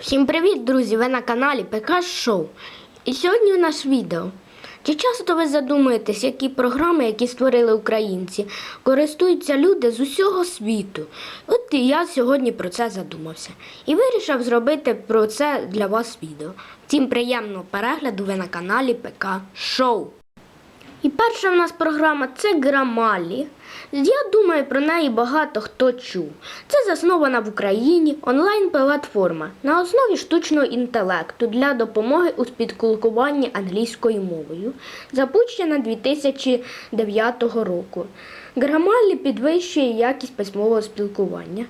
Всім привіт, друзі! Ви на каналі ПК Шоу. І сьогодні у нас відео. Чи часто ви задумуєтесь, які програми, які створили українці, користуються люди з усього світу? От і я сьогодні про це задумався. І вирішив зробити про це для вас відео. Всім приємного перегляду ви на каналі ПК Шоу. І перша в нас програма це Грамалі. Я думаю, про неї багато хто чув. Це заснована в Україні онлайн-платформа на основі штучного інтелекту для допомоги у спілкуванні англійською мовою, запущена 2009 року. Грамалі підвищує якість письмового спілкування,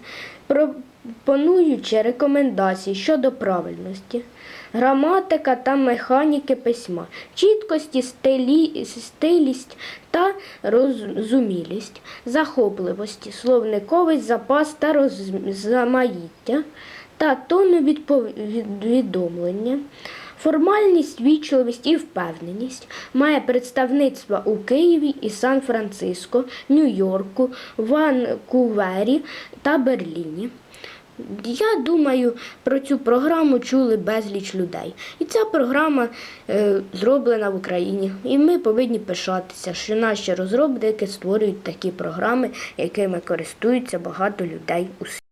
пропонуючи рекомендації щодо правильності, граматика та механіки письма, чіткості, стилі, стилість та розумілість, захопливості, словниковий запас та розмаїття та тону відповідомлення. Формальність, вічливість і впевненість має представництва у Києві і Сан-Франциско, Нью-Йорку, Ванкувері та Берліні. Я думаю, про цю програму чули безліч людей. І ця програма е, зроблена в Україні. І ми повинні пишатися, що наші розробники створюють такі програми, якими користуються багато людей у світі.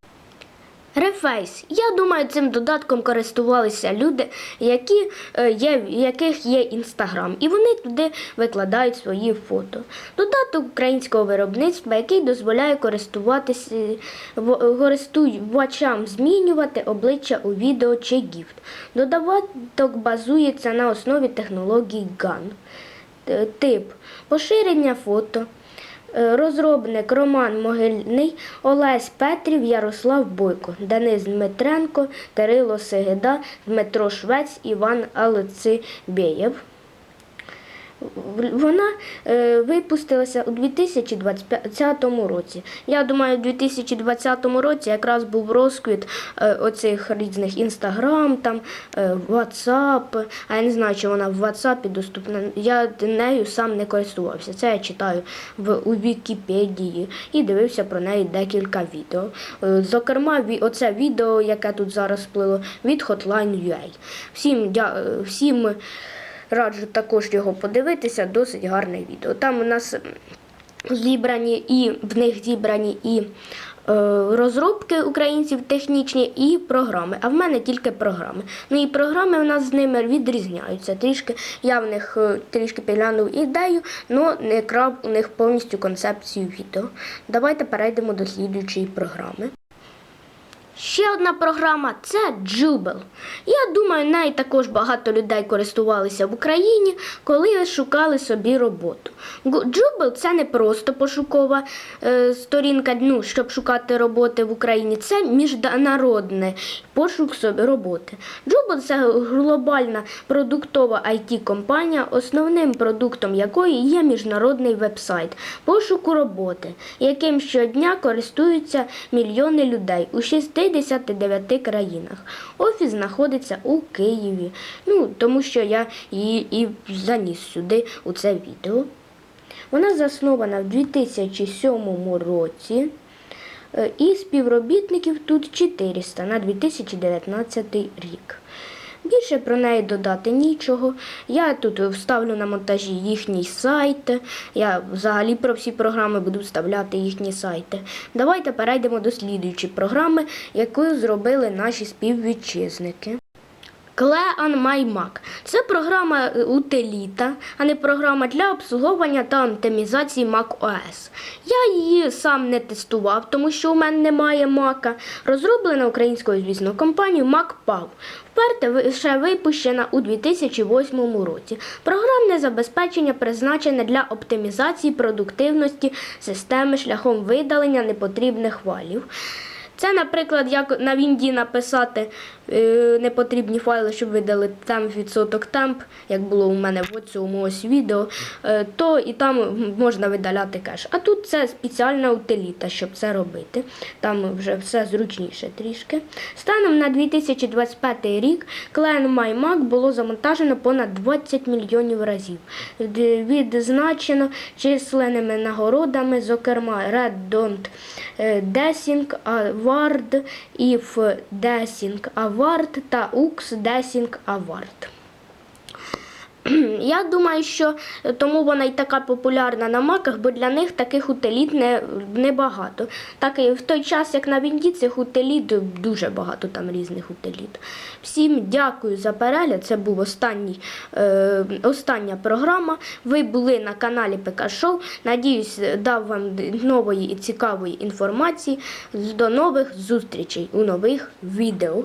Рефейс. Я думаю, цим додатком користувалися люди, які, е, є, в яких є інстаграм, і вони туди викладають свої фото. Додаток українського виробництва, який дозволяє користуватися в- користувачам змінювати обличчя у відео чи гіфт. Додаток базується на основі технологій GAN. Тип поширення фото. Е, Розробник Роман Могильний, Олесь Петрів, Ярослав Бойко, Денис Дмитренко, Кирило Сигида, Дмитро Швець, Іван Алцибєєв. Вона е, випустилася у 2020 році. Я думаю, у 2020 році якраз був розквіт е, оцих різних інстаграм, там е, WhatsApp. А я не знаю, чи вона в WhatsApp доступна. Я нею сам не користувався. Це я читаю в у Вікіпедії і дивився про неї декілька відео. Зокрема, оце відео, яке тут зараз сплило, від Hotline.ua. Всім е, всім. Раджу також його подивитися, досить гарне відео. Там у нас зібрані і в них зібрані і е, розробки українців технічні, і програми. А в мене тільки програми. Ну і програми у нас з ними відрізняються. Трішки я в них е, трішки підглянув ідею, але не крав у них повністю концепцію відео. Давайте перейдемо до слідуючої програми. Ще одна програма це Jubel. Я думаю, нею також багато людей користувалися в Україні, коли шукали собі роботу. Jubel це не просто пошукова е, сторінка, ну, щоб шукати роботи в Україні. Це міжнародний пошук собі роботи. Jubel – це глобальна продуктова it компанія основним продуктом якої є міжнародний вебсайт пошуку роботи, яким щодня користуються мільйони людей у 69 країнах. Офіс знаходиться у Києві. Ну, тому що я її і заніс сюди у це відео. Вона заснована в 2007 році. Е, І співробітників тут 400 на 2019 рік. Більше про неї додати нічого. Я тут вставлю на монтажі їхній сайт. Я взагалі про всі програми буду вставляти їхні сайти. Давайте перейдемо до слідуючої програми, яку зробили наші співвітчизники. My Mac. Це програма е, утиліта, а не програма для обслуговування та оптимізації Mac OS. Я її сам не тестував, тому що у мене немає Mac. Розроблена українською, звісно, компанією MacPav. Вперте ще випущена у 2008 році. Програмне забезпечення призначене для оптимізації продуктивності системи шляхом видалення непотрібних файлів. Це, наприклад, як на Вінді написати непотрібні файли, щоб видали темп відсоток темп, як було у мене в цьому ось відео, е, то і там можна видаляти кеш. А тут це спеціальна утиліта, щоб це робити. Там вже все зручніше трішки. Станом на 2025 рік Clan MyMac було завантажено понад 20 мільйонів разів. Відзначено численними нагородами, зокрема Red Dot е, Dashing Award, If Dessing Award та Ux Dessing Award. Я думаю, що тому вона й така популярна на маках, бо для них таких утиліт не, небагато. Так і в той час, як на Вінді, цих утиліт дуже багато там різних утиліт. Всім дякую за перегляд. Це був останній, е, остання програма. Ви були на каналі ПК Шоу. Надіюсь, дав вам нової і цікавої інформації. До нових зустрічей у нових відео.